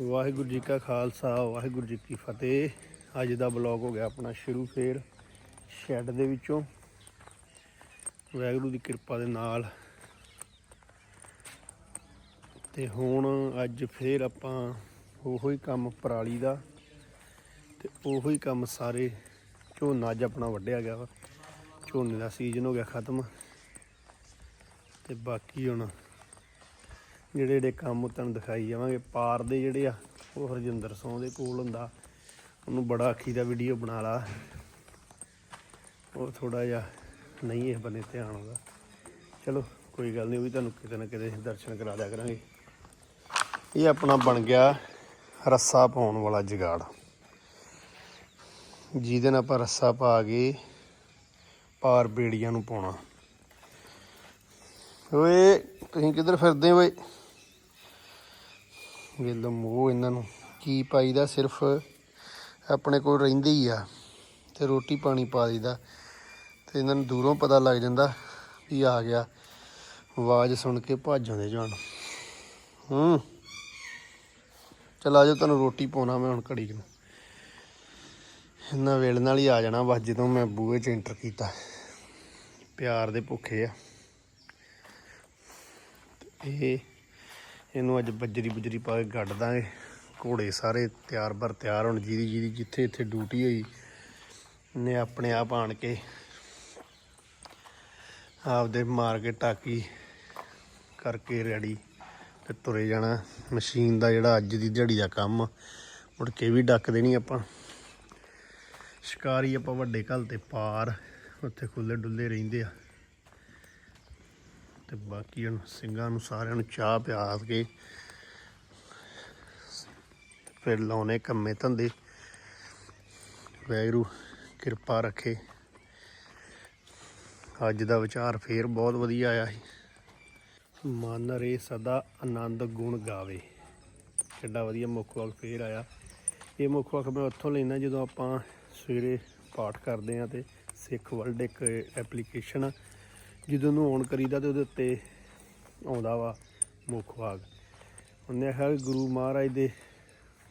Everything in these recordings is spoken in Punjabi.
ਵਾਹਿਗੁਰੂ ਜੀ ਕਾ ਖਾਲਸਾ, ਵਾਹਿਗੁਰੂ ਜੀ ਕੀ ਫਤਿਹ। ਅੱਜ ਦਾ ਬਲੌਗ ਹੋ ਗਿਆ ਆਪਣਾ ਸ਼ੁਰੂ ਫੇਰ, ਸ਼ੈੱਡ ਦੇ ਵਿੱਚੋਂ। ਵਾਹਿਗੁਰੂ ਦੀ ਕਿਰਪਾ ਦੇ ਨਾਲ। ਤੇ ਹੁਣ ਅੱਜ ਫੇਰ ਆਪਾਂ ਉਹੋ ਹੀ ਕੰਮ ਪਰਾਲੀ ਦਾ ਤੇ ਉਹੋ ਹੀ ਕੰਮ ਸਾਰੇ ਝੋਨਾ ਅੱਜ ਆਪਣਾ ਵੱਢਿਆ ਗਿਆ ਵਾ। ਝੋਨੇ ਦਾ ਸੀਜ਼ਨ ਹੋ ਗਿਆ ਖਤਮ। ਤੇ ਬਾਕੀ ਹੁਣ ਜਿਹੜੇ ਜਿਹੜੇ ਕੰਮ ਤੁਹਾਨੂੰ ਦਿਖਾਈ ਜਾਵਾਂਗੇ। ਪਾਰ ਦੇ ਜਿਹੜੇ ਆ, ਉਹ ਹਰਜਿੰਦਰ ਸੋਹ ਦੇ ਕੋਲ ਹੁੰਦਾ। ਉਹਨੂੰ ਬੜਾ ਅੱਖੀ ਦਾ ਵੀਡੀਓ ਬਣਾ ਲਾ। ਉਹ ਥੋੜਾ ਜਿਹਾ ਨਹੀਂ ਇਹ ਬੰਨੇ ਧਿਆਨ ਆਉਂਦਾ ਚਲੋ, ਕੋਈ ਗੱਲ ਨਹੀਂ, ਉਹ ਵੀ ਤੁਹਾਨੂੰ ਕਿਤੇ ਨਾ ਕਿਤੇ ਦਰਸ਼ਨ ਕਰਾ ਦਿਆ ਕਰਾਂਗੇ। ਇਹ ਆਪਣਾ ਬਣ ਗਿਆ ਰੱਸਾ ਪਾਉਣ ਵਾਲਾ ਜਗਾੜ। ਜਿਹਦੇ ਨਾਲ ਆਪਾਂ ਰੱਸਾ ਪਾ ਕੇ ਪਾਰ ਬੇੜੀਆਂ ਨੂੰ ਪਾਉਣਾ। ਓਏ, ਤੁਸੀਂ ਕਿੱਧਰ ਫਿਰਦੇ ਓਏ? ਵੇਲੋ ਮੋਹ ਇਹਨਾਂ ਨੂੰ। ਕੀ ਪਾਈਦਾ ਸਿਰਫ ਆਪਣੇ ਕੋਲ ਰਹਿੰਦੇ ਹੀ ਆ ਤੇ ਰੋਟੀ ਪਾਣੀ ਪਾ ਦਈਦਾ। ਤੇ ਇਹਨਾਂ ਨੂੰ ਦੂਰੋਂ ਪਤਾ ਲੱਗ ਜਾਂਦਾ ਵੀ ਆ ਗਿਆ। ਆਵਾਜ਼ ਸੁਣ ਕੇ ਭੱਜ ਜਾਂਦੇ ਜਾਣ। ਹੂੰ। ਚਲ ਆਜੋ ਤੁਹਾਨੂੰ ਰੋਟੀ ਪਾਉਣਾ ਮੈਂ ਹੁਣ ਘੜੀ ਨੂੰ। ਇਹਨਾਂ ਵੇਲ ਨਾਲ ਹੀ ਆ ਜਾਣਾ ਬਸ ਜਦੋਂ ਮੈਂ ਬੂਹੇ 'ਚ ਐਂਟਰ ਕੀਤਾ। ਪਿਆਰ ਦੇ ਭੁੱਖੇ ਆ। ਇਹ ਇਹਨੂੰ ਅੱਜ ਬੱਜਰੀ ਬੁਜਰੀ ਪਾ ਕੇ ਗੱਡ ਦਾਂਗੇ। ਘੋੜੇ ਸਾਰੇ ਤਿਆਰ ਬਰ ਤਿਆਰ ਹੁਣ ਜਿਹਦੀ ਜਿਹਦੀ ਜਿੱਥੇ ਇੱਥੇ ਡਿਊਟੀ ਹੋਈ ਨੇ ਆਪਣੇ ਆਪ ਆਣ ਕੇ ਆਪਦੇ ਮਾਰ ਕੇ ਟਾਕੀ ਕਰਕੇ ਰੈਡੀ ਤੇ ਤੁਰੇ ਜਾਣਾ। ਮਸ਼ੀਨ ਦਾ ਜਿਹੜਾ ਅੱਜ ਦੀ ਦਿਹਾੜੀ ਦਾ ਕੰਮ ਆ, ਮੁੜ ਕੇ ਵੀ ਡੱਕ ਦੇਣੀ ਆਪਾਂ। ਸ਼ਿਕਾਰੀ ਆਪਾਂ ਵੱਡੇ ਘਲ ਤੇ ਪਾਰ ਉੱਥੇ ਖੁੱਲੇ ਡੁੱਲੇ ਰਹਿੰਦੇ ਆ। ਤੇ ਬਾਕੀ ਹੁਣ ਸਿੰਘਾਂ ਨੂੰ ਸਾਰਿਆਂ ਨੂੰ ਚਾਹ ਪਿਆ ਕੇ ਫਿਰ ਲਾਉਣੇ ਕੰਮੇ ਧੰਦੇ। ਵੈਗਰੂ ਕਿਰਪਾ ਰੱਖੇ। ਅੱਜ ਦਾ ਵਿਚਾਰ ਫੇਰ ਬਹੁਤ ਵਧੀਆ ਆਇਆ ਸੀ। ਮਨ ਰੇ ਸਦਾ ਆਨੰਦ ਗੁਣ ਗਾਵੇ। ਕਿੱਡਾ ਵਧੀਆ ਮੁੱਖ ਵਾਕ ਫੇਰ ਆਇਆ। ਇਹ ਮੁੱਖ ਵਾਕ ਮੈਂ ਉੱਥੋਂ ਲੈਣਾ ਜਦੋਂ ਆਪਾਂ ਸਵੇਰੇ ਪਾਠ ਕਰਦੇ ਆ ਤੇ ਸਿੱਖ ਵਰਲਡ ਇੱਕ ਐਪਲੀਕੇਸ਼ਨ ਆ। ਜਦੋਂ ਨੂੰ ਔਨ ਕਰੀਦਾ ਤੇ ਉਹਦੇ ਉੱਤੇ ਆਉਂਦਾ ਵਾ ਮੁੱਖ ਭਾਗ। ਉਹਨੇ ਆਖਿਆ ਵੀ ਗੁਰੂ ਮਹਾਰਾਜ ਦੇ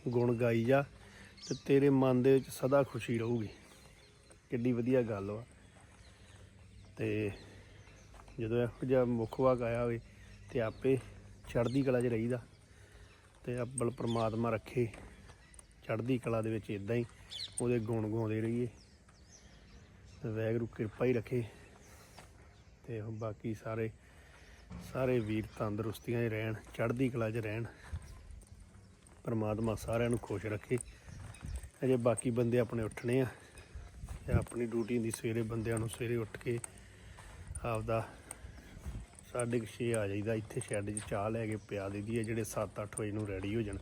ਗੁਣ ਗਾਈ ਜਾ ਤੇ ਤੇਰੇ ਮਨ ਦੇ ਵਿੱਚ ਸਦਾ ਖੁਸ਼ੀ ਰਹੂਗੀ। ਕਿੱਡੀ ਵਧੀਆ ਗੱਲ ਵਾ। ਤੇ ਜਦੋਂ ਇਹੋ ਜਿਹਾ ਮੁੱਖ ਭਾਗ ਆਇਆ ਹੋਵੇ ਤੇ ਆਪੇ ਚੜ੍ਹਦੀ ਕਲਾ 'ਚ ਰਹੀਦਾ ਤੇ ਅੱਬਲ ਪ੍ਰਮਾਤਮਾ ਰੱਖੇ ਚੜ੍ਹਦੀ ਕਲਾ ਦੇ ਵਿੱਚ ਇਦਾਂ ਹੀ ਉਹਦੇ ਗੁਣ ਗਾਉਂਦੇ ਰਹੀਏ ਤੇ ਵਾਹਿਗੁਰੂ ਕਿਰਪਾ ਹੀ ਰੱਖੇ। ਤੇ ਉਹ ਬਾਕੀ ਸਾਰੇ ਸਾਰੇ ਵੀਰ ਤੰਦਰੁਸਤੀਆਂ 'ਚ ਰਹਿਣ, ਚੜ੍ਹਦੀ ਕਲਾ 'ਚ ਰਹਿਣ। ਪਰਮਾਤਮਾ ਸਾਰਿਆਂ ਨੂੰ ਖੁਸ਼ ਰੱਖੇ। ਅਜੇ ਬਾਕੀ ਬੰਦੇ ਆਪਣੇ ਉੱਠਣੇ ਆ। ਤੇ ਆਪਣੀ ਡਿਊਟੀ ਦੀ ਸਵੇਰੇ ਬੰਦਿਆਂ ਨੂੰ ਸਵੇਰੇ ਉੱਠ ਕੇ ਆਪਦਾ ਸਾਢੇ ਕੁ ਛੇ ਆ ਜਾਈਦਾ। ਇੱਥੇ ਸ਼ੈੱਡ 'ਚ ਚਾਹ ਲੈ ਕੇ ਪਿਆ ਦਈਦੀ ਆ ਜਿਹੜੇ 7-8 ਵਜੇ ਨੂੰ ਰੈਡੀ ਹੋ ਜਾਣ।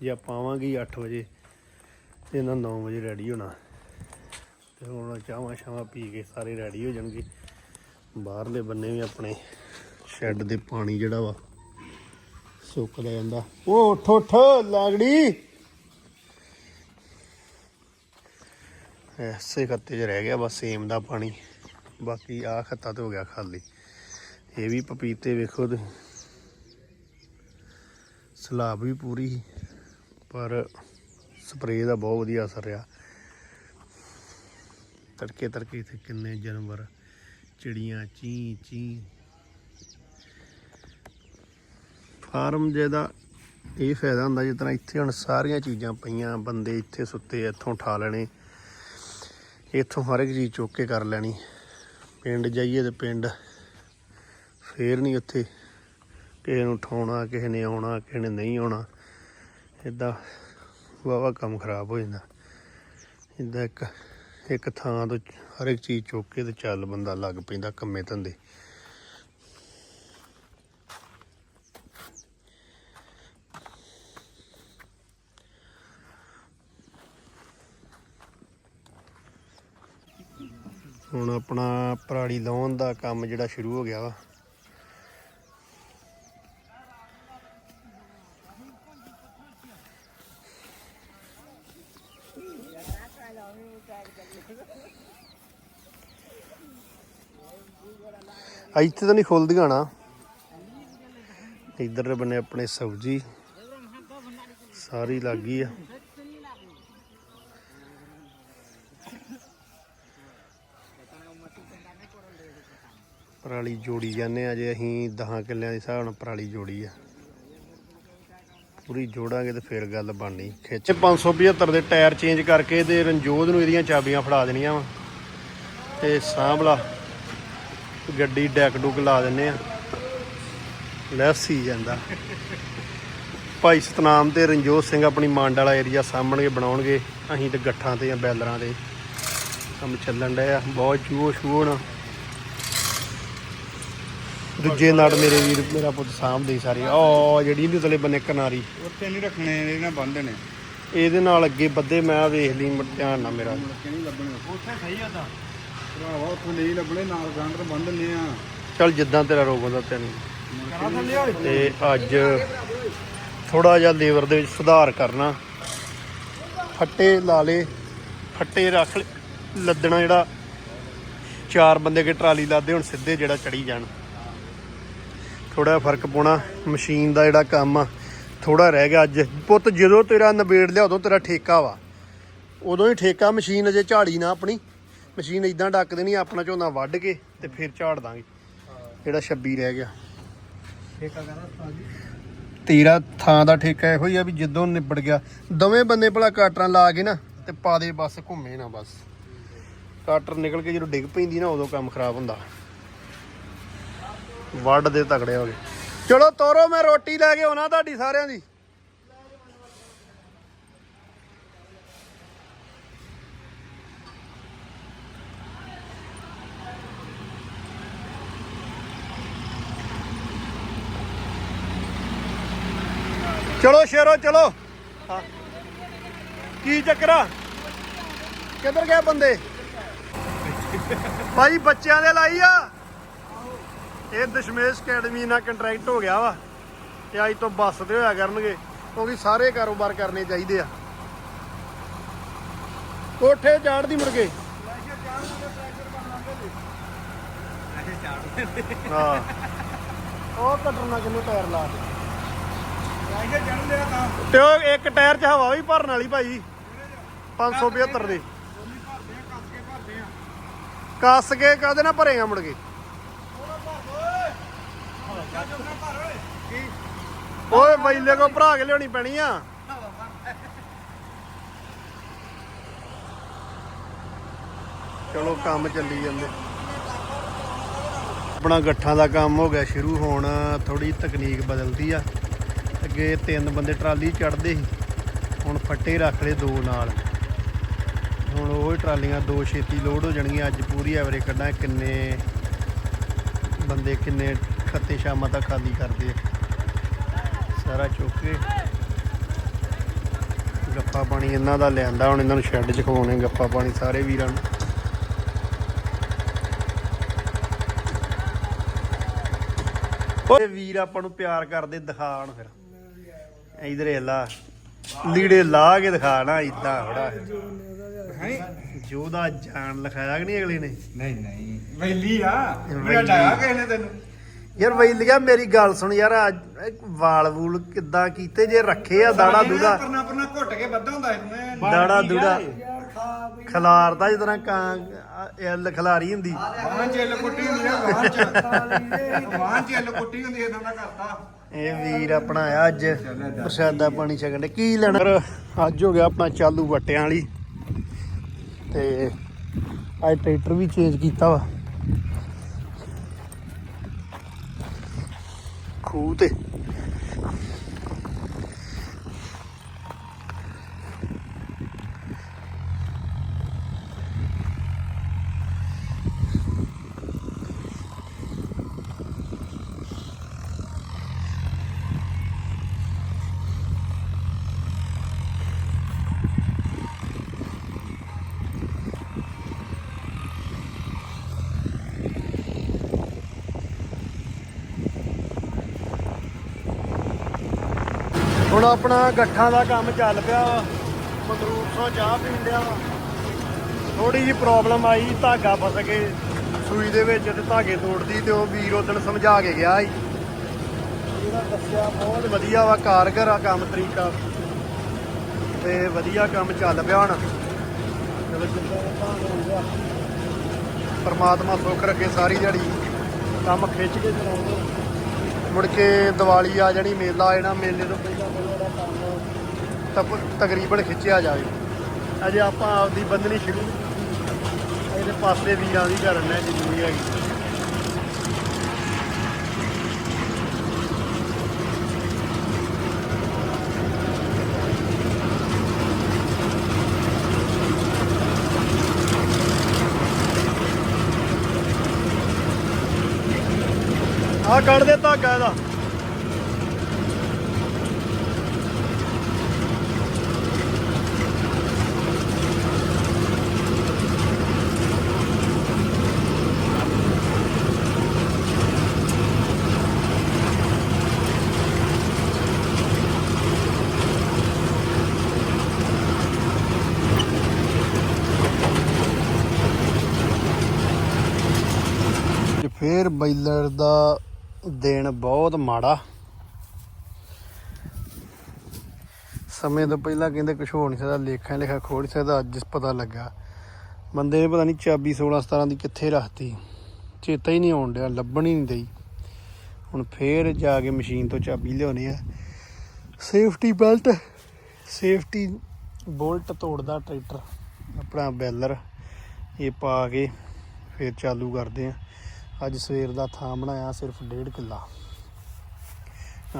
ਜੇ ਆਪਾਂ ਆਵਾਂਗੇ 8 ਵਜੇ, ਤੇ ਇਹਨਾਂ 9 ਵਜੇ ਰੈਡੀ ਹੋਣਾ। ਤੇ ਹੁਣ ਚਾਹਾਂ ਸ਼ਾਵਾਂ ਪੀ ਕੇ ਸਾਰੇ ਰੈਡੀ ਹੋ ਜਾਣਗੇ। ਬਾਹਰਲੇ ਬੰਨੇ ਵੀ ਆਪਣੇ ਸ਼ੈੱਡ ਦੇ ਪਾਣੀ ਜਿਹੜਾ ਵਾ ਸੁੱਕਦਾ ਜਾਂਦਾ। ਉਹ ਉੱਠ ਉੱਠ ਲਾਗੜੀ। ਐਸੇ ਖੱਤੇ 'ਚ ਰਹਿ ਗਿਆ ਬਸ ਸੇਮ ਦਾ ਪਾਣੀ। ਬਾਕੀ ਆ ਖੱਤਾ ਤੇ ਹੋ ਗਿਆ ਖਾਲੀ। ਇਹ ਵੀ ਪਪੀਤੇ ਵੇਖੋ ਤੁਸੀਂ ਸਲਾਬ ਵੀ ਪੂਰੀ ਸੀ, ਪਰ ਸਪਰੇਅ ਦਾ ਬਹੁਤ ਵਧੀਆ ਅਸਰ ਰਿਹਾ। ਤੜਕੇ ਤੜਕੇ ਇੱਥੇ ਕਿੰਨੇ ਜਾਨਵਰ ਚਿੜੀਆਂ, ਚੀ ਚੀ। ਫਾਰਮ ਜਿਹਦਾ ਇਹ ਫਾਇਦਾ ਹੁੰਦਾ ਜਿਸ ਤਰ੍ਹਾਂ ਇੱਥੇ ਹੁਣ ਸਾਰੀਆਂ ਚੀਜ਼ਾਂ ਪਈਆਂ, ਬੰਦੇ ਇੱਥੇ ਸੁੱਤੇ ਇੱਥੋਂ ਉਠਾ ਲੈਣੇ, ਇੱਥੋਂ ਹਰ ਇੱਕ ਚੀਜ਼ ਚੁੱਕ ਕੇ ਕਰ ਲੈਣੀ। ਪਿੰਡ ਜਾਈਏ ਤੇ ਪਿੰਡ, ਫੇਰ ਨਹੀਂ ਉੱਥੇ ਕਿਸੇ ਨੂੰ ਉਠਾਉਣਾ, ਕਿਸੇ ਨੇ ਆਉਣਾ, ਕਿਸੇ ਨੇ ਨਹੀਂ ਆਉਣਾ। ਇਦਾਂ ਵਾਵਾ ਕੰਮ ਖਰਾਬ ਹੋ ਜਾਂਦਾ। ਇਦਾਂ ਇੱਕ ਇੱਕ ਥਾਂ ਤੋਂ ਹਰ ਇੱਕ ਚੀਜ਼ ਚੁੱਕ ਕੇ ਤੇ ਚੱਲ ਬੰਦਾ ਲੱਗ ਪੈਂਦਾ ਕੰਮੇ ਧੰਦੇ। ਹੁਣ ਆਪਣਾ ਪਰਾਲੀ ਲਾਉਣ ਦਾ ਕੰਮ ਜਿਹੜਾ ਸ਼ੁਰੂ ਹੋ ਗਿਆ ਵਾ। ਇੱਥੇ ਤਾਂ ਨਹੀਂ ਖੁੱਲਦੀਆਂ ਨਾ। ਇੱਧਰ ਬੰਨੇ ਆਪਣੇ ਸਬਜ਼ੀ। ਸਾਰੀ ਲੱਗ ਗਈ ਆ। ਪਰਾਲੀ ਜੋੜੀ ਜਾਂਦੇ ਆ, ਜੇ ਅਸੀਂ 10 ਕਿੱਲਿਆਂ ਦੇ ਹਿਸਾਬ ਨਾਲ ਪਰਾਲੀ ਜੋੜੀ ਆ। ਪੂਰੀ ਜੋੜਾਂਗੇ ਤੇ ਫਿਰ ਗੱਲ ਬਣਨੀ। ਖਿੱਚ। 575 ਦੇ ਟਾਇਰ ਚੇਂਜ ਕਰਕੇ ਤੇ ਰਣਜੋਤ ਨੂੰ ਇਹਦੀਆਂ ਚਾਬੀਆਂ ਫੜਾ ਦੇਣੀਆਂ ਵਾ। ਤੇ ਸਾਂਭਲਾ। ਗੱਡੀ ਡੈਕ ਡੁੱਕ ਲਾ ਦਿੰਨੇ ਆ। ਲੈਸੀ ਜਾਂਦਾ। ਭਾਈ ਸਤਨਾਮ ਤੇ ਰਣਜੋਤ ਸਿੰਘ ਆਪਣੀ ਮੰਡ ਵਾਲਾ ਏਰੀਆ ਸਾਂਭਣਗੇ ਬਣਾਉਣਗੇ। ਅਸੀਂ ਤੇ ਗੱਠਾਂ ਤੇ ਆ ਬੈਲਰਾਂ ਤੇ। ਕੰਮ ਚੱਲਣ ਡਿਆ ਬਹੁਤ ਸ਼ੂਹੋ ਨਾ। ਦੂਜੇ ਨੜ ਮੇਰੇ ਵੀਰ ਮੇਰਾ ਪੁੱਤ ਸਾਂਭਦੇ ਸਾਰੇ। ਉਹ ਜਿਹੜੀ ਇਹਦੇ ਥੱਲੇ ਬੰਨੇ ਕਿਨਾਰੀ। ਉੱਥੇ ਨਹੀਂ ਰੱਖਣੇ ਇਹਨਾਂ ਬੰਦ ਨੇ ਇਹਦੇ ਨਾਲ ਅੱਗੇ ਬੱਦੇ ਮੈਂ ਵੇਖ ਲਈ ਧਿਆਨ ਨਾਲ ਮੇਰਾ। ਮੁੜਕੇ ਨਹੀਂ ਲੱਭਣੇ। ਉੱਥੇ ਸਹੀ ਆ ਤਾਂ। ਭਰਾਵਾ ਉੱਥੇ ਨਹੀਂ ਲੱਭਣੇ ਨਾਲ ਗੰਡਰ ਬੰਦ ਨੇ ਆ। ਚੱਲ ਜਿੱਦਾਂ ਤੇਰਾ ਰੋਗ ਹੁੰਦਾ ਤੈਨੂੰ ਤੇ ਅੱਜ ਥੋੜਾ ਜਿਹਾ ਲੇਬਰ ਦੇ ਵਿੱਚ ਸੁਧਾਰ ਕਰਨਾ। ਫੱਟੇ ਲਾ ਲੇ ਫੱਟੇ ਰੱਖ ਲੱਦਣਾ ਜਿਹੜਾ। ਚਾਰ ਬੰਦੇ ਕੇ ਟਰਾਲੀ ਲਾਦੇ ਹੁਣ ਸਿੱਧੇ ਜਿਹੜਾ ਚੜੀ ਜਾਣ। ਥੋੜਾ ਫ਼ਰਕ ਪਾਉਣਾ ਮਸ਼ੀਨ ਦਾ ਜਿਹੜਾ ਕੰਮ ਆ ਥੋੜਾ ਰਹਿ ਗਿਆ ਅੱਜ। ਪੁੱਤ ਜਦੋਂ ਤੇਰਾ ਨਿਬੇੜ ਲਿਆ ਉਦੋਂ ਤੇਰਾ ਠੇਕਾ ਵਾ। ਉਦੋਂ ਹੀ ਠੇਕਾ ਮਸ਼ੀਨ ਅਜੇ ਝਾੜੀ ਨਾ ਆਪਣੀ। ਮਸ਼ੀਨ ਇਦਾਂ ਡੱਕ ਦੇਣੀ ਆਪਣਾ ਝੋਨਾ ਵੱਢ ਕੇ ਤੇ ਫਿਰ ਝਾੜ ਦਾਂਗੇ। ਜਿਹੜਾ 26 ਰਹਿ ਗਿਆ। ਠੇਕਾ ਕਹਿੰਦਾ ਤੇਰਾ ਥਾਂ ਦਾ ਠੇਕਾ ਇਹੋ ਹੀ ਆ ਵੀ ਜਦੋਂ ਨਿਬੜ ਗਿਆ। ਦੋਵੇਂ ਬੰਦੇ ਭਲਾ ਕਾਟਰਾਂ ਲਾ ਕੇ ਨਾ ਤੇ ਪਾ ਦੇ ਬਸ ਘੁੰਮੇ ਨਾ ਬਸ। ਕਾਟਰ ਨਿਕਲ ਕੇ ਜਦੋਂ ਡਿੱਗ ਪੈਂਦੀ ਨਾ ਉਦੋਂ ਕੰਮ ਖਰਾਬ ਹੁੰਦਾ। ਵੱਢ ਦੇ ਤਗੜੇ ਹੋ ਗਏ। ਚਲੋ ਤੋਰੋ ਮੈਂ ਰੋਟੀ ਲੈ ਕੇ ਆਉਣਾ ਤੁਹਾਡੀ ਸਾਰਿਆਂ ਦੀ। ਚਲੋ ਸ਼ੇਰੋ, ਚਲੋ। ਹਾਂ। ਕੀ ਚੱਕਰ ਆ? ਕਿੱਧਰ ਗਏ ਬੰਦੇ? ਭਾਈ ਬੱਚਿਆਂ ਦੇ ਲਾਈ ਆ। ਇਹ ਦਸ਼ਮੇਸ਼ ਅਕੈਡਮੀ ਨਾਲ ਕੰਟਰੈਕਟ ਹੋ ਗਿਆ ਵਾ। ਤੇ ਅੱਜ ਤੋਂ ਬੱਸ ਤੇ ਹੋਇਆ ਕਰਨਗੇ। ਕਿਉਂਕਿ ਸਾਰੇ ਕਾਰੋਬਾਰ ਕਰਨੇ ਚਾਹੀਦੇ ਆ। ਕੋਠੇ ਚਾੜਦੀ ਮੁੜ ਕੇ। ਹਾਂ। ਉਹ ਕੱਟਣਾ ਕਿੰਨੂੰ ਟਾਇਰ ਲਾ ਦੇ ਤੇ ਉਹ ਇੱਕ ਟਾਇਰ 'ਚ ਹਵਾ ਵੀ ਭਰਨ ਵਾਲੀ ਭਾਈ। 575 ਦੀ ਗੋਲੀ ਭਰਦੇ ਆ ਕੱਸ ਕੇ ਕਾਦੇ ਨਾਲ ਭਰੇਗਾ ਮੁੜ ਕੇ? ਓਏ ਕੀ ਕੋ ਭਰਾ ਕੇ ਲਿਆਉਣੀ ਪੈਣੀ ਆ। ਚਲੋ ਕੰਮ ਚੱਲੀ ਜਾਂਦੇ। ਆਪਣਾ ਗੱਠਾਂ ਦਾ ਕੰਮ ਹੋ ਗਿਆ ਸ਼ੁਰੂ, ਹੋਣ ਥੋੜੀ ਤਕਨੀਕ ਬਦਲਦੀ ਆ। ਅੱਗੇ ਤਿੰਨ ਬੰਦੇ ਟਰਾਲੀ ਚੜਦੇ ਸੀ। ਹੁਣ ਫੱਟੇ ਰੱਖ ਲਏ ਦੋ ਨਾਲ। ਹੁਣ ਉਹ ਟਰਾਲੀਆਂ ਦੋ ਛੇਤੀ ਲੋਡ ਹੋ ਜਾਣਗੀਆਂ। ਅੱਜ ਪੂਰੀ ਐਵਰੇਜ ਕੱਢਾਂ ਕਿੰਨੇ ਬੰਦੇ, ਕਿੰਨੇ ਖੱਤੇ ਸ਼ਾਮਾਂ ਤੱਕ ਖਾਲੀ ਕਰਦੇ ਸਾਰਾ ਚੁੱਕ ਕੇ ਗੱਪਾ ਪਾਣੀ ਇਹਨਾਂ ਦਾ ਲਿਆਂਦਾ। ਹੁਣ ਇਹਨਾਂ ਨੂੰ ਸ਼ੈੱਡ 'ਚ ਖਵਾਉਣੇ ਗੱਪਾ ਪਾਣੀ ਸਾਰੇ ਵੀਰਾਂ ਨੂੰ। ਓਏ ਵੀਰ, ਆਪਾਂ ਨੂੰ ਪਿਆਰ ਕਰਦੇ ਦਿਖਾਣ ਫਿਰ। ਇਧਰ ਲਾ। ਲੀੜੇ ਲਾ ਕੇ ਦਿਖਾਣਾ ਇਦਾਂ ਥੋੜਾ ਹੈ? ਜੋਦਾ ਜਾਨ ਲਿਖਾਇਆ ਕਿ ਨਹੀਂ ਅਗਲੇ ਨੇ? ਨਹੀਂ ਨਹੀਂ। ਵੈਲੀ ਆ। ਮੇਰਾ ਡਾਇਆ ਕਿਸੇ ਨੇ ਤੈਨੂੰ। ਯਾਰ ਵੈਲੀਆ ਮੇਰੀ ਗੱਲ ਸੁਣ ਯਾਰ ਵਾਲ ਵੂਲ ਕਿੱਦਾਂ ਕੀਤੇ ਜੇ ਰੱਖੇ ਆ ਦਾੜਾ ਦੂੜਾ। ਪਰਨਾ ਪਰਨਾ ਘੁੱਟ ਕੇ ਵੱਧਾ ਹੁੰਦਾ ਇਹਨੂੰ। ਦਾੜਾ ਦੂੜਾ। ਖਲਾਰਦਾ ਜਿਸ ਤਰ੍ਹਾਂ ਕਾਂ ਐਲ ਖਲਾਰੀ ਹੁੰਦੀ। ਵਾਹਾਂ ਚ ਐਲ ਕੁੱਟੀ ਹੁੰਦੀ ਆ ਵਾਹਾਂ ਚ। ਵਾਹਾਂ ਚ ਐਲ ਕੁੱਟੀ ਹੁੰਦੀ ਇਹਦਾ ਨਾ ਕਰਤਾ। ਇਹ ਵੀਰ ਆਪਣਾ ਆਇਆ ਅੱਜ ਪ੍ਰਸ਼ਾਦਾ ਪਾਣੀ ਛਕਣ ਦੇ ਕੀ ਲੈਣਾ? ਅੱਜ ਹੋ ਗਿਆ ਆਪਣਾ ਚਾਲੂ ਵਟਿਆਂ ਵਾਲੀ। ਤੇ ਅੱਜ ਟਰੈਕਟਰ ਵੀ ਚੇਂਜ ਕੀਤਾ ਵਾ ਖੂਹ ਤੇ ਹੁਣ ਆਪਣਾ ਗੱਠਾਂ ਦਾ ਕੰਮ ਚੱਲ ਪਿਆ ਵਾ। ਮਦਰੂਪ ਚਾਹ ਪੀਣ ਡਿਆ ਵਾ। ਥੋੜੀ ਜੀ ਪ੍ਰੋਬਲਮ ਆਈ, ਧਾਗਾ ਫਸ ਕੇ ਸੂਈ ਦੇ ਵਿੱਚ ਤੇ ਧਾਗੇ ਤੋੜਦੀ ਤੇ ਉਹ ਵੀਰ ਉਦਣ ਸਮਝਾ ਕੇ ਗਿਆ ਸੀ। ਇਹਦਾ ਦੱਸਿਆ ਬਹੁਤ ਵਧੀਆ ਵਾ ਕਾਰਗਰ ਆ ਕੰਮ ਤਰੀਕਾ। ਤੇ ਵਧੀਆ ਕੰਮ ਚੱਲ ਪਿਆ ਹੁਣ। ਚਲੋ ਜਿੱਦਾਂ ਦਾ ਹੋ ਗਿਆ। ਪਰਮਾਤਮਾ ਸੁੱਖ ਰੱਖੇ ਸਾਰੀ ਦਿਹਾੜੀ। ਕੰਮ ਖਿੱਚ ਕੇ ਚਲਾਉਂਦੇ। ਮੁੜ ਕੇ ਦੀਵਾਲੀ ਆ ਜਾਣੀ, ਮੇਲਾ ਆ ਜਾਣਾ, ਮੇਲੇ ਤੋਂ ਪਹਿਲਾਂ ਪਹਿਲਾਂ ਜਿਹੜਾ ਤਕਰੀਬਨ ਖਿੱਚਿਆ ਜਾਵੇ। ਅਜੇ ਆਪਾਂ ਆਪਦੀ ਬੰਦਨੀ ਸ਼ੁਰੂ ਇਹਦੇ ਪਾਸੇ ਵੀਰਾਂ ਦੀ ਕਰਨ ਹੈ ਜਿੰਨੀ ਹੈਗੀ। ਆਹ ਕੱਢ ਦੇ ਧਾਗਾ ਇਹਦਾ ਤੇ ਫੇਰ ਦਾ ਦਿਨ ਬਹੁਤ ਮਾੜਾ। ਸਮੇਂ ਤੋਂ ਪਹਿਲਾਂ ਕਹਿੰਦੇ ਕੁਝ ਹੋ ਨਹੀਂ ਸਕਦਾ, ਲੇਖਾਂ ਲਿਖਾ ਖੋਲ ਨਹੀਂ ਸਕਦਾ, ਅੱਜ ਪਤਾ ਲੱਗਾ। ਬੰਦੇ ਨੇ ਪਤਾ ਨਹੀਂ ਚਾਬੀ 16 17 ਦੀ ਕਿੱਥੇ ਰੱਖਤੀ। ਚੇਤਾ ਹੀ ਨਹੀਂ ਆਉਣ ਡਿਆ, ਲੱਭਣ ਹੀ ਨਹੀਂ ਦਈ। ਹੁਣ ਫੇਰ ਜਾ ਕੇ ਮਸ਼ੀਨ ਤੋਂ ਚਾਬੀ ਲਿਆਉਣੀ ਆ। ਸੇਫਟੀ ਬੈਲਟ, ਸੇਫਟੀ ਬੋਲਟ ਤੋੜਦਾ ਟਰੈਕਟਰ, ਆਪਣਾ ਬੈਲਰ। ਇਹ ਪਾ ਕੇ ਫੇਰ ਚਾਲੂ ਕਰਦੇ ਆ। ਅੱਜ ਸਵੇਰ ਦਾ ਥਾਂ ਬਣਾਇਆ ਸਿਰਫ 1.5 ਕਿੱਲਾ।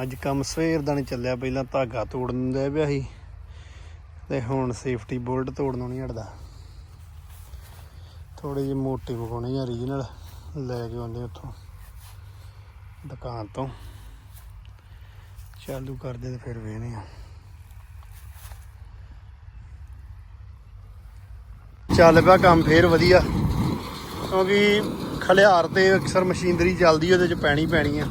ਅੱਜ ਕੰਮ ਸਵੇਰ ਦਾ ਨਹੀਂ ਚੱਲਿਆ, ਪਹਿਲਾਂ ਧਾਗਾ ਤੋੜਨ ਦੇ ਪਿਆ ਸੀ ਤੇ ਹੁਣ ਸੇਫਟੀ ਬੋਲਟ ਤੋੜਨੋਂ ਨਹੀਂ ਹਟਦਾ। ਥੋੜੇ ਜਿਹੇ ਮੋਟੇ ਵਿਖਾਉਣੇ ਆ ਰੀਜਨਲ ਲੈ ਕੇ ਆਉਂਦੇ ਉੱਥੋਂ ਦੁਕਾਨ ਤੋਂ। ਚਾਲੂ ਕਰਦੇ ਤੇ ਫਿਰ ਵੇਹਨੇ ਆ ਚੱਲ ਪਿਆ ਕੰਮ ਫੇਰ ਵਧੀਆ, ਕਿਉਂਕਿ ਖਲਿਆਰ ਤੇ ਅਕਸਰ ਮਸ਼ੀਨਰੀ ਚੱਲਦੀ ਉਹਦੇ ਚ ਪੈਣੀ ਪੈਣੀ ਆ।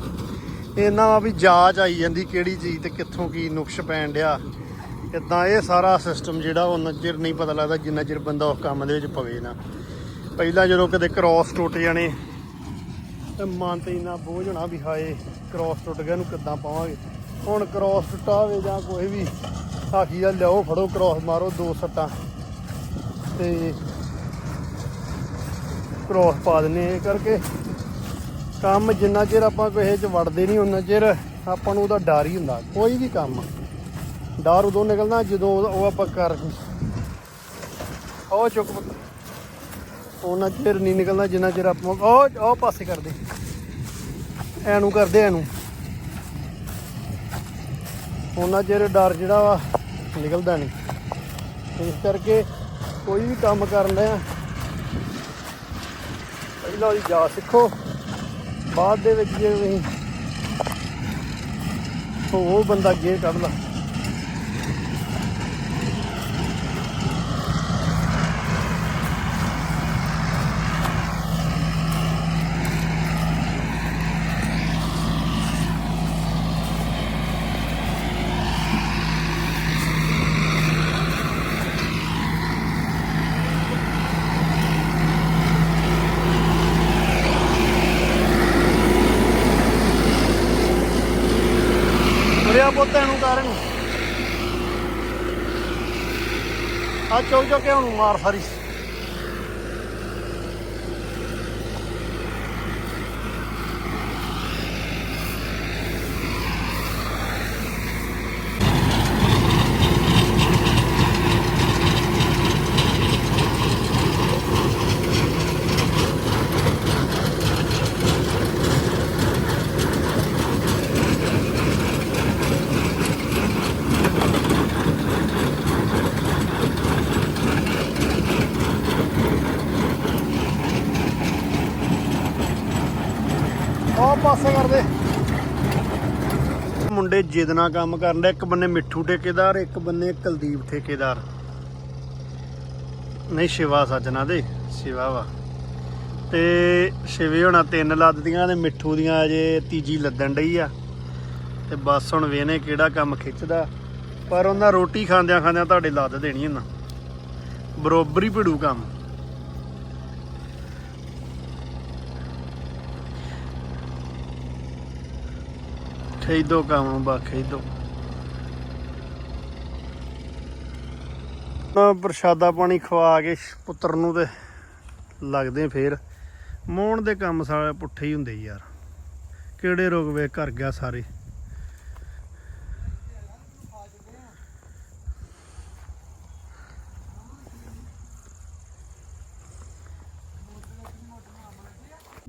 ਇਹਨਾਂ ਵਾ ਵੀ ਜਾਂਚ ਆਈ ਜਾਂਦੀ ਕਿਹੜੀ ਚੀਜ਼ ਤੇ ਕਿੱਥੋਂ ਕੀ ਨੁਕਸ ਪੈਣ ਡਿਆ। ਇਦਾਂ ਇਹ ਸਾਰਾ ਸਿਸਟਮ ਜਿਹੜਾ ਉਹ ਚਿਰ ਨਹੀਂ ਪਤਾ ਲੱਗਦਾ ਜਿੰਨਾ ਚਿਰ ਬੰਦਾ ਉਸ ਕੰਮ ਦੇ ਵਿੱਚ ਪਵੇ ਨਾ। ਪਹਿਲਾਂ ਜਦੋਂ ਕਦੇ ਕ੍ਰਾਸ ਟੁੱਟ ਜਾਣੇ, ਤੇ ਮਨ ਤੇ ਇੰਨਾ ਬੋਝ ਹੋਣਾ ਵੀ ਹਾਏ ਕ੍ਰਾਸ ਟੁੱਟ ਗਿਆ ਨੂੰ ਕਿੱਦਾਂ ਪਾਵਾਂਗੇ? ਹੁਣ ਕ੍ਰਾਸ ਟੁੱਟਾ ਹੋਵੇ ਜਾਂ ਕੋਈ ਵੀ ਹਾਕੀ ਦਾ ਲਿਆਓ, ਫੜੋ ਕ੍ਰਾਸ ਮਾਰੋ ਦੋ ਸੱਟਾਂ। ਤੇ ਕਰੋਸ ਪਾ ਦਿੰਨੇ ਇਹ ਕਰਕੇ। ਕੰਮ ਜਿੰਨਾ ਚਿਰ ਆਪਾਂ ਕਿਸੇ ਚ ਵੜਦੇ ਨਹੀਂ ਉਹਨਾਂ ਚਿਰ ਆਪਾਂ ਨੂੰ ਉਹਦਾ ਡਰ ਹੀ ਹੁੰਦਾ। ਕੋਈ ਵੀ ਕੰਮ, ਡਰ ਉਦੋਂ ਨਿਕਲਦਾ ਜਦੋਂ ਉਹ ਆਪਾਂ ਕਰ ਉਹ ਚੁੱਕ ਉਹਨਾਂ ਚਿਰ ਨਹੀਂ ਨਿਕਲਣਾ ਜਿੰਨਾ ਚਿਰ ਆਪਾਂ ਉਹ ਉਹ ਪਾਸੇ ਕਰਦੇ। ਐਨੂੰ ਕਰਦੇ, ਐਨੂੰ। ਉਹਨਾਂ ਚਿਰ ਡਰ ਜਿਹੜਾ ਵਾ, ਨਿਕਲਦਾ ਨਹੀਂ। ਇਸ ਕਰਕੇ ਕੋਈ ਵੀ ਕੰਮ ਕਰਨ ਆ ਪਹਿਲਾਂ ਉਹਦੀ ਜਾ ਸਿੱਖੋ। ਬਾਅਦ ਦੇ ਵਿੱਚ ਜੇ ਤੁਸੀਂ ਉਹ ਬੰਦਾ ਗੇ ਕੱਢ ਲਾ ਤੁਰਿਆ ਪੁੱਤਾਂ ਨੂੰ ਕਾਰਨ ਆ ਚੌਕ ਚੌਕ ਕੇ ਉਹਨੂੰ ਮਾਰ ਸਾਰੀ ਉਹ ਪਾਸੇ ਕਰਦੇ ਮੁੰਡੇ ਜਿੱਦ ਨਾਲ ਕੰਮ ਕਰਨ ਦੇ ਇੱਕ ਬੰਨੇ ਮਿੱਠੂ ਠੇਕੇਦਾਰ, ਇੱਕ ਬੰਨੇ ਕੁਲਦੀਪ ਠੇਕੇਦਾਰ। ਨਹੀਂ, ਸ਼ਿਵਾ ਸੱਜਣਾ ਦੇ, ਸ਼ਿਵਾ ਵਾ। ਤੇ ਸ਼ਿਵੇ ਹੋਣਾ ਤਿੰਨ ਲੱਦਦੀਆਂ ਤੇ ਮਿੱਠੂ ਦੀਆਂ ਅਜੇ ਤੀਜੀ ਲੱਦਣ ਡਈ ਆ। ਤੇ ਬਸ ਹੁਣ ਵੇਨੇ ਕਿਹੜਾ ਕੰਮ ਖਿੱਚਦਾ। ਪਰ ਉਹਨਾਂ ਰੋਟੀ ਖਾਂਦਿਆਂ ਖਾਂਦਿਆਂ ਤੁਹਾਡੇ ਲੱਦ ਦੇਣੀ ਇਹਨਾਂ ਬਰੋਬਰ ਹੀ ਭਿੜੂ ਕੰਮ। ਖੇਦੋ ਕੰਮ ਨੂੰ ਬਾ ਖੇਦੋ ਪ੍ਰਸ਼ਾਦਾ ਪਾਣੀ ਖਵਾ ਕੇ ਪੁੱਤਰ ਨੂੰ ਤੇ ਲੱਗਦੇ ਫੇਰ। ਮੋਹਣ ਦੇ ਕੰਮ ਸਾਰੇ ਪੁੱਠੇ ਹੀ ਹੁੰਦੇ ਯਾਰ। ਕਿਹੜੇ ਰੋਗ ਵੇ ਘਰ ਗਿਆ ਸਾਰੇ।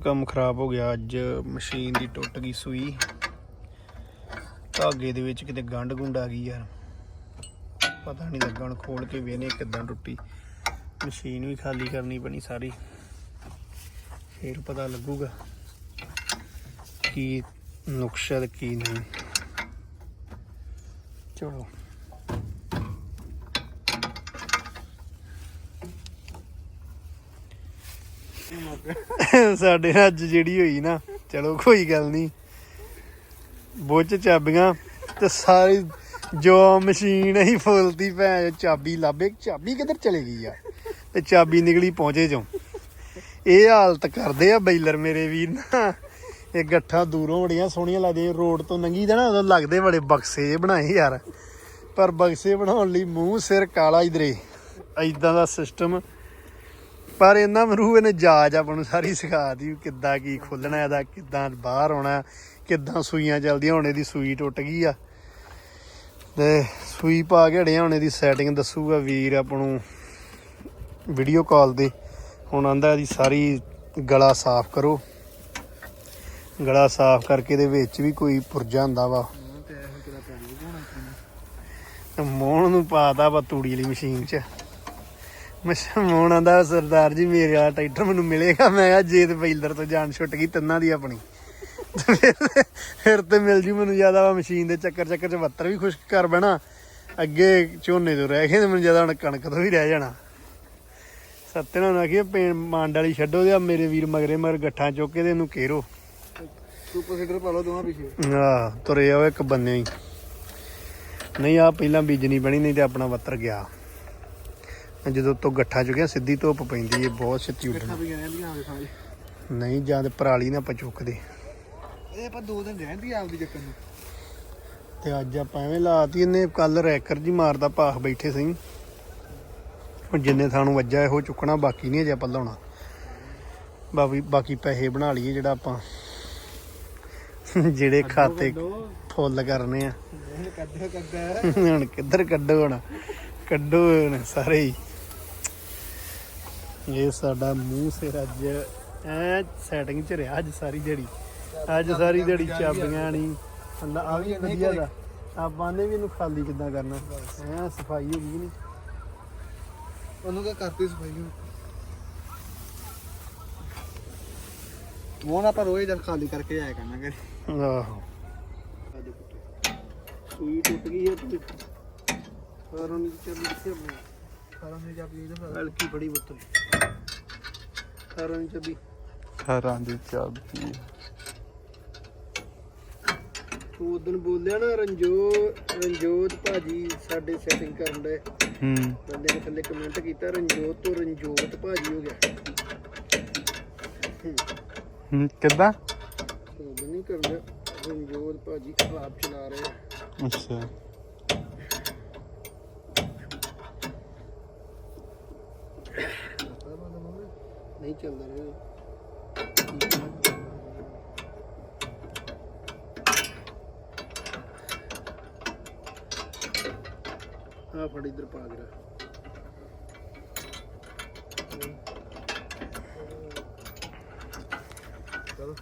ਕੰਮ ਖਰਾਬ ਹੋ ਗਿਆ, ਅੱਜ ਮਸ਼ੀਨ ਦੀ ਟੁੱਟ ਗਈ ਸੂਈ। ਧਾਗੇ ਦੇ ਵਿੱਚ ਕਿਤੇ ਗੰਢ ਗੁੰਡ ਆ ਗਈ ਯਾਰ। ਪਤਾ ਨਹੀਂ ਲੱਗਾ ਹੁਣ ਖੋਲ ਕੇ ਵੇਨੇ ਕਿੱਦਾਂ ਟੁੱਟੀ। ਮਸ਼ੀਨ ਵੀ ਖਾਲੀ ਕਰਨੀ ਪੈਣੀ ਸਾਰੀ। ਫੇਰ ਪਤਾ ਲੱਗੂਗਾ ਕੀ ਨੁਕਸ਼ਾ ਤੇ ਕੀ ਨਹੀਂ। ਚਲੋ। ਸਾਡੇ ਨਾਲ ਅੱਜ ਜਿਹੜੀ ਹੋਈ ਨਾ ਚਲੋ ਕੋਈ ਗੱਲ ਨਹੀਂ। ਬੁੱਚ ਚਾਬੀਆਂ ਤੇ ਸਾਰੀ ਜੋ ਮਸ਼ੀਨ ਹੀ ਫੁੱਲਦੀ ਭੈਣ ਚਾਬੀ ਲੱਭੇ ਚਾਬੀ ਕਿੱਧਰ ਚਲੇ ਗਈ ਆ? ਤੇ ਚਾਬੀ ਨਿਕਲੀ ਪਹੁੰਚੇ ਚੋਂ। ਇਹ ਹਾਲਤ ਕਰਦੇ ਆ ਬੈਲਰ ਮੇਰੇ ਵੀਰ ਨਾ। ਇਹ ਗੱਠਾਂ ਦੂਰੋਂ ਬੜੀਆਂ ਸੋਹਣੀਆਂ ਲੱਗਦੀਆਂ ਰੋਡ ਤੋਂ ਲੰਘੀ ਦਾ ਨਾ ਉਦੋਂ ਲੱਗਦੇ ਬੜੇ ਬਕਸੇ ਬਣਾਏ ਯਾਰ। ਪਰ ਬਕਸੇ ਬਣਾਉਣ ਲਈ ਮੂੰਹ, ਸਿਰ ਕਾਲਾ ਇਧਰੇ। ਐਦਾਂ ਦਾ ਸਿਸਟਮ ਪਰ ਇਹਨਾਂ ਮਰੂ ਨੇ ਜਾਜ ਆਪਾਂ ਨੂੰ ਸਾਰੀ ਸਿਖਾ ਦੀ ਕਿੱਦਾਂ ਕੀ ਖੋਲਣਾ ਇਹਦਾ ਕਿੱਦਾਂ ਬਾਹਰ ਆਉਣਾ। ਕਿੱਦਾਂ ਸੂਈਆਂ ਚੱਲਦੀਆਂ, ਹੁਣ ਇਹਦੀ ਸੂਈ ਟੁੱਟ ਗਈ ਆ। ਤੇ ਸੂਈ ਪਾ ਕੇ ਹੜਿਆ ਹੁਣ ਇਹਦੀ ਸੈਟਿੰਗ ਦੱਸੂਗਾ ਵੀਰ ਆਪ ਨੂੰ ਵੀਡੀਓ ਕਾਲ ਤੇ। ਹੁਣ ਆਂਦਾ ਇਹਦੀ ਸਾਰੀ ਗਲਾ ਸਾਫ਼ ਕਰੋ। ਗਲਾ ਸਾਫ਼ ਕਰਕੇ ਇਹਦੇ ਵਿੱਚ ਵੀ ਕੋਈ ਪੁਰਜਾ ਹੁੰਦਾ ਵਾ। ਮੋਹਣ ਨੂੰ ਪਾਤਾ ਵਾ ਤੂੜੀ ਵਾਲੀ ਮਸ਼ੀਨ 'ਚ। ਮਸ਼ਾ ਮੋਹਣ ਆਂਦਾ, ਸਰਦਾਰ ਜੀ, ਮੇਰੇ ਵਾਲਾ ਟਰੈਕਟਰ ਮੈਨੂੰ ਮਿਲੇਗਾ। ਮੈਂ ਕਿਹਾ, ਜੇ ਤੇ ਤੋਂ ਜਾਨ ਛੁੱਟ ਗਈ, ਤਿੰਨਾਂ ਦੀ ਆਪਣੀ। ਫਿਰ- ਤੇ ਮਿਲ ਜੂ ਮੈਨੂੰ ਜ਼ਿਆਦਾ ਵਾ ਮਸ਼ੀਨ ਦੇ ਚੱਕਰ ਚੱਕਰ 'ਚ ਬੱਤਰ ਵੀ ਖੁਸ਼ਕ ਕਰ ਬਹਿਣਾ। ਅੱਗੇ ਝੋਨੇ ਤੋਂ ਰਹਿ ਗਏ ਤੇ ਮੈਨੂੰ ਜ਼ਿਆਦਾ ਹੁਣ ਕਣਕ ਤੋਂ ਵੀ ਰਹਿ ਜਾਣਾ। ਸੱਤੇ ਨਾਲ ਆਖੀ ਪੇਨ ਮੰਡ ਵਾਲੀ ਛੱਡੋ ਤੇ ਆ ਮੇਰੇ ਵੀਰ ਮਗਰੇ ਮਗਰ ਗੱਠਾਂ ਚੁੱਕ ਕੇ ਤੇ ਇਹਨੂੰ ਘੇਰੋ। ਸੁਪਰ ਸੀਡਰ ਪਾ ਲਓ ਦੋਵਾਂ ਪਿੱਛੇ। ਆ ਤੁਰੇ ਆਓ ਇੱਕ ਬੰਨੇ ਹੀ। ਨਹੀਂ ਆ ਪਹਿਲਾਂ ਬੀਜਣੀ ਬਣੀ ਨਹੀਂ ਤੇ ਆਪਣਾ ਬੱਤਰ ਗਿਆ। ਜਦੋਂ ਤੋਂ ਗੱਠਾ ਚੁੱਕਿਆ ਸਿੱਧੀ ਧੁੱਪ ਪੈਂਦੀ ਏ ਬਹੁਤ ਛੇਤੀ ਉੱਡਣਾ। ਨਹੀਂ ਜਾਂ ਤੇ ਪਰਾਲੀ ਨਾ ਆਪਾਂ ਚੁੱਕਦੇ ਇਹ ਆਪਾਂ ਦੋ ਦਿਨ ਰਹਿੰਦੀ ਆਪਦੀ ਚੱਕਰ ਨੂੰ। ਤੇ ਅੱਜ ਆਪਾਂ ਐਵੇਂ ਲਾਤੀ ਇਹਨੇ ਕੱਲ ਰੈਕਰ ਜੀ ਮਾਰਦਾ ਭਾਖ ਬੈਠੇ ਸਹੀ। ਹੁਣ ਜਿੰਨੇ ਥਾਂ ਨੂੰ ਵੱਜਾ ਇਹੋ ਚੁੱਕਣਾ ਬਾਕੀ ਨਹੀਂ ਅਜੇ ਆਪਾਂ ਲਾਉਣਾ। ਬਾਕੀ ਬਾਕੀ ਪੈਸੇ ਬਣਾ ਲਈਏ ਜਿਹੜਾ ਆਪਾਂ ਜਿਹੜੇ ਖਾਤੇ ਫੁੱਲ ਕਰਨੇ ਆ। ਹੁਣ ਕਿੱਧਰ ਕੱਢੋ ਹੁਣ? ਕੱਢੋ ਹੁਣ ਸਾਰੇ ਹੀ। ਇਹ ਸਾਡਾ ਮੂੰਹ ਸਿਰ ਅੱਜ ਐ ਸੈਟਿੰਗ ਚ ਰਿਹਾ ਅੱਜ ਸਾਰੀ ਦਿਹਾੜੀ। ਅੱਜ ਸਾਰੀ ਦਿਹਾੜੀ ਚਾਬੀਆਂ ਨਹੀਂ ਅੱਲਾ ਆ ਵੀ ਵਧੀਆ ਦਾ। ਆਪਾਂ ਨੇ ਵੀ ਇਹਨੂੰ ਖਾਲੀ ਕਿੱਦਾਂ ਕਰਨਾ? ਐ ਸਫ਼ਾਈ ਹੋ ਗਈ ਨਹੀਂ? ਉਹਨੂੰ ਤਾਂ ਕਰਤੀ ਸਫ਼ਾਈ ਨੂੰ ਮੋਹਨ ਆਪਾਂ ਰੋਜ਼ ਜਦ ਖਾਲੀ ਕਰਕੇ ਆਇਆ ਕਰਨਾ ਕਰੇ ਆਹੋ। ਸੂਈ ਟੁੱਟ ਗਈ ਹੈ ਤੇ ਪਰ ਉਹਨੂੰ ਚੱਲੀ ਕਿੱਥੇ ਆਪਣੀ ਸਾਰਾ ਮੇਰੀ ਚਾਬੀ ਇਹਦੇ ਹਲਕੀ ਬੜੀ ਬੁੱਤ ਸਾਰਾਂ ਚ ਵੀ ਹਰਾਂ ਦੀ ਚਾਬੀ। ਉਦੋਂ ਬੋਲਿਆ ਨਾ ਰੰਜੋ ਰੰਜੋਤ ਭਾਜੀ ਸਾਡੇ ਸੈਟਿੰਗ ਕਰਨ ਦੇ। ਹੂੰ। ਬੰਦੇ ਨੇ ਥੱਲੇ ਕਮੈਂਟ ਕੀਤਾ ਰੰਜੋਤ ਤੋਂ ਰੰਜੋਤ ਭਾਜੀ ਹੋ ਗਿਆ। ਹੂੰ, ਕਿੱਦਾਂ? ਉਹ ਨਹੀਂ ਕਰਨਾ ਰੰਜੋਤ ਭਾਜੀ ਆਪ ਚਲਾ ਰਹੇ ਆ। ਅੱਛਾ। ਨਹੀਂ ਚੱਲਦਾ ਰਹੇ। ਆ ਫੜ ਇਧਰ ਪਾ ਦੇ ਚਲੋ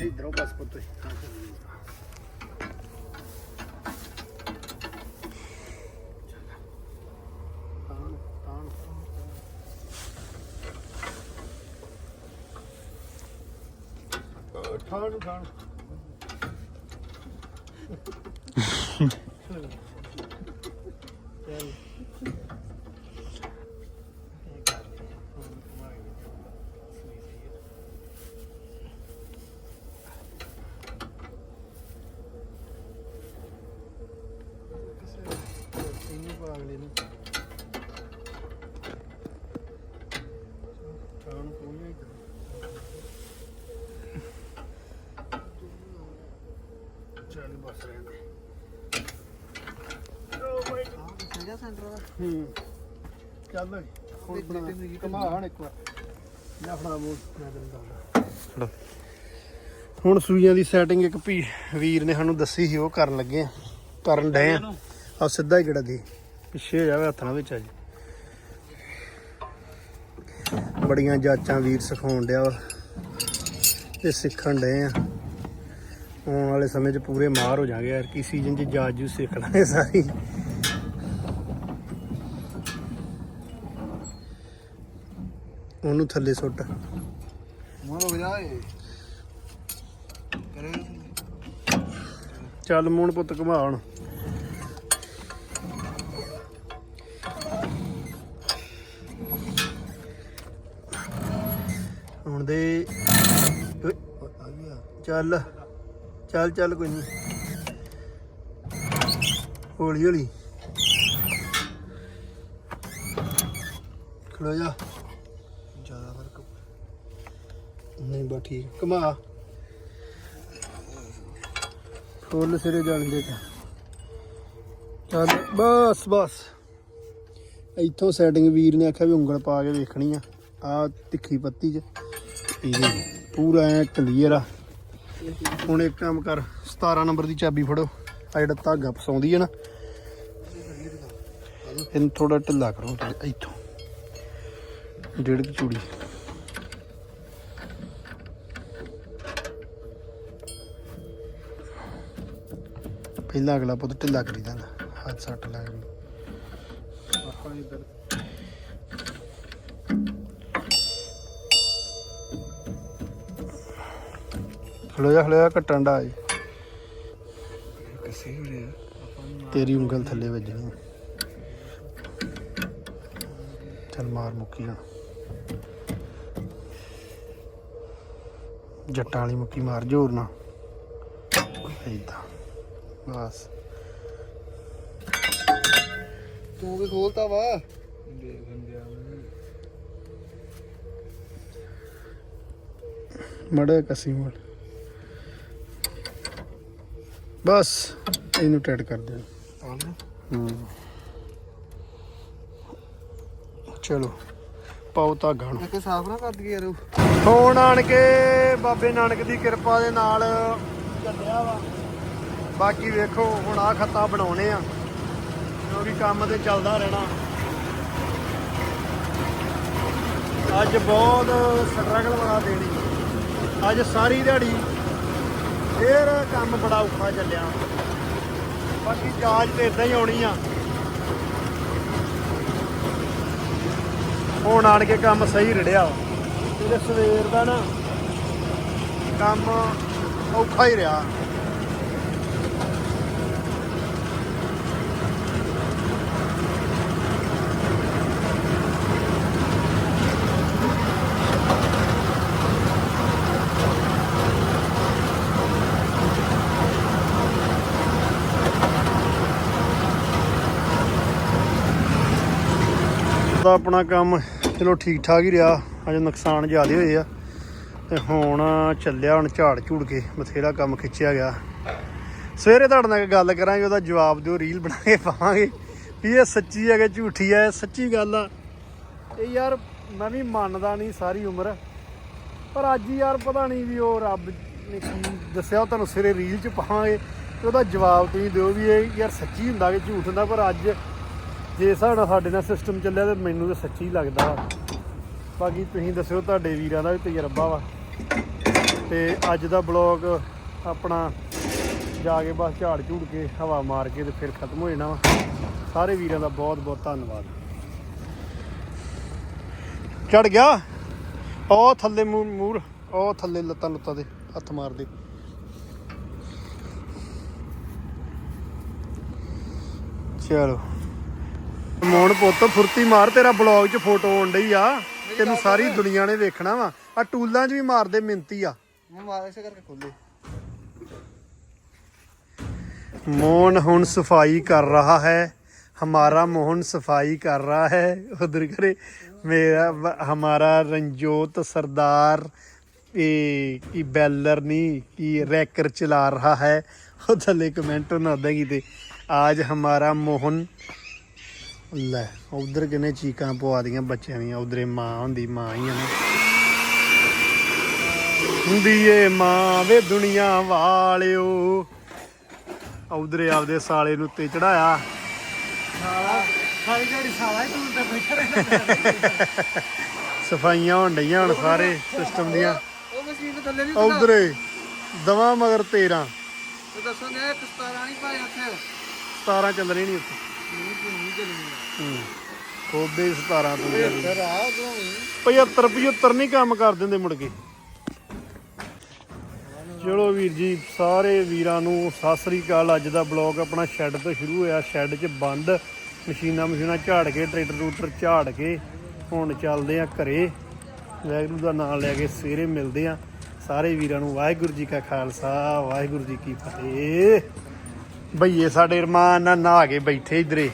ਇਧਰੋਂ ਬਸ ਪੁੱਤ ਤਾਣ ਤਾਣ ਠਾਣ ਠਾਣ ਚੱਲ ਇਹਨੂੰ ਪਾ ਅਗਲੇ ਨੂੰ ਹੂੰ। ਚੱਲ ਹੁਣ ਬਣਾ। ਕਮਾ ਹਣ ਇੱਕ ਵਾਰ। ਲੈ ਫੜਾ ਮੂੰਹ ਮੈਂ ਤੈਨੂੰ ਦੱਸਦਾ। ਫੜੋ। ਹੁਣ ਸੂਈਆਂ ਦੀ ਸੈਟਿੰਗ ਇੱਕ ਵੀ ਵੀਰ ਨੇ ਸਾਨੂੰ ਦੱਸੀ ਸੀ ਉਹ ਕਰਨ ਲੱਗੇ ਆ। ਕਰਨ ਡਏ ਆ। ਆ ਸਿੱਧਾ ਹੀ ਕਿਹੜਾ ਦੀ ਪਿੱਛੇ ਹੋ ਜਾਵੇ ਹੱਥਾਂ ਵਿੱਚ ਆ ਜੀ। ਬੜੀਆਂ ਜਾਚਾਂ ਵੀਰ ਸਿਖਾਉਣ ਡਿਆ ਤੇ ਸਿੱਖਣ ਡਏ ਆ। ਆਉਣ ਵਾਲੇ ਸਮੇਂ 'ਚ ਪੂਰੇ ਮਾਰ ਹੋ ਜਾਗੇ ਯਾਰ। ਕੀ ਸੀਜ਼ਨ 'ਚ ਜਾਚ ਜੂ ਸਿੱਖ ਲਾਂਗੇ ਸਾਰੀ। ਉਹਨੂੰ ਥੱਲੇ ਸੁੱਟ। ਕਰੇ। ਚੱਲ ਮੂਣ ਪੁੱਤ ਘੁਮਾ ਹੁਣ ਹੁਣ ਦੇ ਓਏ, ਆ ਗਿਆ ਚੱਲ ਚੱਲ ਚੱਲ ਕੋਈ ਨਹੀਂ ਹੌਲੀ ਹੌਲੀ ਖਲੋ ਜਾ। ਨਹੀਂ ਠੀਕ, ਘੁਮਾ। ਫੁੱਲ ਸਿਰੇ ਜਾਣ ਦੇ ਤਾਂ। ਚੱਲ, ਬਸ ਬਸ। ਇੱਥੋਂ ਸੈਟਿੰਗ ਵੀਰ ਨੇ ਆਖਿਆ ਵੀ ਉਂਗਲ ਪਾ ਕੇ ਵੇਖਣੀ ਆ। ਆ ਤਿੱਖੀ ਪੱਤੀ 'ਚ। ਇਹ ਪੂਰਾ ਐ ਕਲੀਅਰ ਆ। ਹੁਣ ਇੱਕ ਕੰਮ ਕਰ 17 ਨੰਬਰ ਦੀ ਚਾਬੀ ਫੜੋ। ਆ ਜਿਹੜਾ ਧਾਗਾ ਫਸਾਉਂਦੀ ਹੈ ਨਾ। ਇਹਨੂੰ ਥੋੜਾ ਢਿੱਲਾ ਕਰੋ, ਇੱਥੋਂ। ਡੇਢ ਚੂੜੀ। ਪਹਿਲਾਂ ਅਗਲਾ ਪੁੱਤ ਢਿੱਲਾ ਕਰੀਦਾ ਨਾ ਹੱਥ ਸੱਟ ਲੱਗ ਗਈ ਆਪਾਂ ਇੱਧਰ ਖਲੋ ਜਾ ਖਲੋ ਜਾ ਕੱਟਣ ਦਾ ਜੀ ਕਿਸੇ ਹੋਰੇ ਤੇਰੀ ਉਂਗਲ ਥੱਲੇ ਵੱਜਣੀ। ਚੱਲ ਮਾਰ ਮੁੱਕੀ ਨਾ ਜੱਟਾਂ ਵਾਲੀ ਮੁੱਕੀ ਮਾਰ ਜ਼ੋਰ ਨਾ ਏਦਾਂ। ਬਸ। ਤੂੰ ਵੀ ਖੋਲਤਾ ਵਾ। ਦੇਖਣ ਗਿਆ ਮੜੇ ਕਸੀ ਮੜ। ਬਸ ਇਹਨੂੰ ਟੈਟ ਕਰ ਦੇ ਨਾ। ਹੂੰ। ਚਲੋ ਪਾਓ ਧਾਗਾ ਹੁਣ। ਕਿ ਸਾਫ਼ ਨਾ ਕਰ ਦਈਏ ਯਾਰ। ਹੁਣ ਆਣ ਕੇ ਬਾਬੇ ਨਾਨਕ ਦੀ ਕਿਰਪਾ ਦੇ ਨਾਲ। ਚੱਲਿਆ ਵਾ। ਬਾਕੀ ਵੇਖੋ, ਹੁਣ ਆ ਖੱਤਾ ਬਣਾਉਣੇ ਆ। ਕਿਉਂਕਿ ਕੰਮ ਤੇ ਚੱਲਦਾ ਰਹਿਣਾ। ਅੱਜ ਬਹੁਤ ਸਟਰਗਲ ਵਾਲਾ ਦੇਣੀ ਅੱਜ ਸਾਰੀ ਦਿਹਾੜੀ ਫੇਰ ਕੰਮ ਬੜਾ ਔਖਾ ਚੱਲਿਆ। ਬਾਕੀ ਜਾਂਚ ਤੇ ਇਦਾਂ ਹੀ ਆਉਣੀ ਆ। ਹੁਣ ਆਣ ਕੇ ਕੰਮ ਸਹੀ ਰੜਿਆ। ਵਾ ਸਵੇਰ ਦਾ ਨਾ ਕੰਮ ਔਖਾ ਹੀ ਰਿਹਾ। ਦਾ ਆਪਣਾ ਕੰਮ ਚਲੋ ਠੀਕ ਠਾਕ ਹੀ ਰਿਹਾ। ਅਜੇ ਨੁਕਸਾਨ ਜ਼ਿਆਦੇ ਹੋਏ ਆ। ਤੇ ਹੁਣ ਚੱਲਿਆ ਹੁਣ ਝਾੜ ਝੂੜ ਕੇ ਬਥੇਰਾ ਕੰਮ ਖਿੱਚਿਆ ਗਿਆ। ਸਵੇਰੇ ਤੁਹਾਡੇ ਨਾਲ ਗੱਲ ਕਰਾਂਗੇ, ਉਹਦਾ ਜਵਾਬ ਦਿਓ, ਰੀਲ ਬਣਾ ਕੇ ਪਾਵਾਂਗੇ। ਵੀ ਇਹ ਸੱਚੀ ਹੈ ਕਿ ਝੂਠੀ ਹੈ? ਇਹ ਸੱਚੀ ਗੱਲ ਆ। ਇਹ ਯਾਰ ਮੈਂ ਵੀ ਮੰਨਦਾ ਨਹੀਂ ਸਾਰੀ ਉਮਰ। ਪਰ ਅੱਜ ਯਾਰ ਪਤਾ ਨਹੀਂ ਵੀ ਉਹ ਰੱਬ ਨੇ ਕੀ ਦੱਸਿਆ, ਉਹ ਤੁਹਾਨੂੰ ਸਵੇਰੇ ਰੀਲ 'ਚ ਪਾਵਾਂਗੇ। ਤੇ ਉਹਦਾ ਜਵਾਬ ਤੁਸੀਂ ਦਿਓ ਵੀ ਇਹ ਯਾਰ ਸੱਚੀ ਹੁੰਦਾ ਕਿ ਝੂਠ ਹੁੰਦਾ, ਪਰ ਅੱਜ ਜੇ ਸਾਡਾ ਸਾਡੇ ਨਾਲ ਸਿਸਟਮ ਚੱਲਿਆ ਤੇ ਮੈਨੂੰ ਤਾਂ ਸੱਚੀ ਲੱਗਦਾ। ਵਾ ਬਾਕੀ ਤੁਸੀਂ ਦੱਸਿਓ ਤੁਹਾਡੇ ਵੀਰਾਂ ਦਾ ਵੀ ਤਜਰਬਾ ਵਾ। ਤੇ ਅੱਜ ਦਾ ਬਲੌਗ ਆਪਣਾ ਜਾ ਕੇ ਬਸ ਝਾੜ ਝੂੜ ਕੇ ਹਵਾ ਮਾਰ ਕੇ ਤੇ ਫਿਰ ਖਤਮ ਹੋ ਜਾਣਾ ਵਾ। ਸਾਰੇ ਵੀਰਾਂ ਦਾ ਬਹੁਤ ਬਹੁਤ ਧੰਨਵਾਦ। ਚੜ ਗਿਆ। ਉਹ ਥੱਲੇ ਮੂਰ ਮੂਰ, ਉਹ ਥੱਲੇ ਲੱਤਾਂ ਲੁੱਤਾਂ ਦੇ ਹੱਥ ਮਾਰਦੇ। ਚਲੋ। ਮੋਣ ਪੁੱਤ ਫੁਰਤੀ ਮਾਰ ਤੇਰਾ ਬਲੌਗ 'ਚ ਫੋਟੋ ਆਉਣ ਡਈ ਆ। ਤੈਨੂੰ ਸਾਰੀ ਦੁਨੀਆ ਨੇ ਵੇਖਣਾ ਵਾ। ਆ ਟੂਲਾਂ 'ਚ ਵੀ ਮਾਰਦੇ ਮਿੰਤੀ ਆ। ਮੈਂ ਮੋਹਨ ਹੁਣ ਸਫ਼ਾਈ ਕਰ ਰਹਾ ਹੈ। ਹਮਾਰਾ ਮੋਹਨ ਸਫ਼ਾਈ ਕਰ ਰਹਾ ਹੈ। ਉਧਰ ਕਰੇ ਮੇਰਾ ਹਮਾਰਾ ਰਣਜੋਤ ਸਰਦਾਰ ਇਹ ਕੀ ਬੈਲਰ ਨਹੀਂ ਕੀ ਰੈਕਰ ਚਲਾ ਰਹਾ ਹੈ। ਉਹ ਥੱਲੇ ਕਮੈਂਟ ਨਾ ਦਾ ਕੀਤੇ ਆਜ ਹਮਾਰਾ ਮੋਹਨ ਲੈ ਉਧਰ ਕਿਨੇ ਚੀਕਾਂ ਪਵਾ ਦੀਆਂ ਬੱਚਿਆਂ ਦੀਆਂ ਉਧਰੇ ਮਾਂ ਹੁੰਦੀ ਮਾਂ ਹੀ ਆ ਨਾ। ਹੁੰਦੀ ਏ ਮਾਂ ਵੇ ਦੁਨੀਆ ਵਾਲਿਓ। ਉਧਰੇ ਆਪਦੇ ਸਾਲੇ ਨੂੰ ਤੇ ਚੜਾਇਆ। ਸਾਲਾ ਸਾਰੀ ਜਿਹੜੀ ਸਾਲਾ ਹੀ ਤੂੰ ਤੇ ਬੈਠਾ ਰਹਿੰਦਾ ਸਫਾਈਆਂ ਹੋਣ ਡਈਆਂ ਹੁਣ ਸਾਰੇ ਸਿਸਟਮ ਦੀਆਂ। ਉਹ ਮਸ਼ੀਨ ਦੇ ਥੱਲੇ ਨਹੀਂ ਉਧਰੇ ਦਵਾ ਮਗਰ 13 ਤੇ ਦੱਸੋਗੇ ਇੱਕ 17 ਨਹੀਂ ਪਾਇਆ ਉੱਥੇ? 17 ਚੱਲ ਰਹੀ ਨਹੀਂ ਉੱਥੇ। ਨਹੀਂ ਨਹੀਂ ਚੱਲਣੀ ਹੂੰ ਖੋਬੇ 17 ਤੋਂ ਇੱਧਰ ਆ ਉਧਰੋਂ 75 75 ਨਹੀਂ ਕੰਮ ਕਰ ਦਿੰਦੇ ਮੁੜ ਕੇ। ਚਲੋ ਵੀਰ ਜੀ ਸਾਰੇ ਵੀਰਾਂ ਨੂੰ ਸਤਿ ਸ੍ਰੀ ਅਕਾਲ। ਅੱਜ ਦਾ ਬਲੌਗ ਆਪਣਾ ਸ਼ੈੱਡ ਤੋਂ ਸ਼ੁਰੂ ਹੋਇਆ। ਸ਼ੈੱਡ 'ਚ ਬੰਦ ਮਸ਼ੀਨਾਂ ਮਸ਼ੀਨਾਂ ਝਾੜ ਕੇ ਟਰੈਕਟਰ ਰੂਟਰ ਝਾੜ ਕੇ ਹੁਣ ਚੱਲਦੇ ਆ ਘਰੇ। ਵਾਹਿਗੁਰੂ ਦਾ ਨਾਮ ਲੈ ਕੇ ਸਵੇਰੇ ਮਿਲਦੇ ਆ। ਸਾਰੇ ਵੀਰਾਂ ਨੂੰ ਵਾਹਿਗੁਰੂ ਜੀ ਕਾ ਖਾਲਸਾ ਵਾਹਿਗੁਰੂ ਜੀ ਕੀ ਫਤਿਹ। ਭਈਏ ਸਾਡੇ ਰਮਾਨ ਨਾਲ ਨਹਾ ਕੇ ਬੈਠੇ ਇਧਰੇ।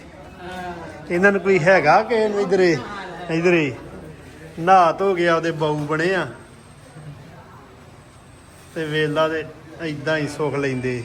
ਇਹਨਾਂ ਨੂੰ ਕੋਈ ਹੈਗਾ ਕਿ ਨੂੰ ਇਧਰੇ? ਇਧਰੇ। ਨਹਾ ਧੋ ਗਿਆ ਉਹਦੇ ਬਾਊ ਬਣੇ ਆ। ਤੇ ਵੇਲਾ ਦੇ ਇਦਾਂ ਹੀ ਸੁੱਖ ਲੈਂਦੇ।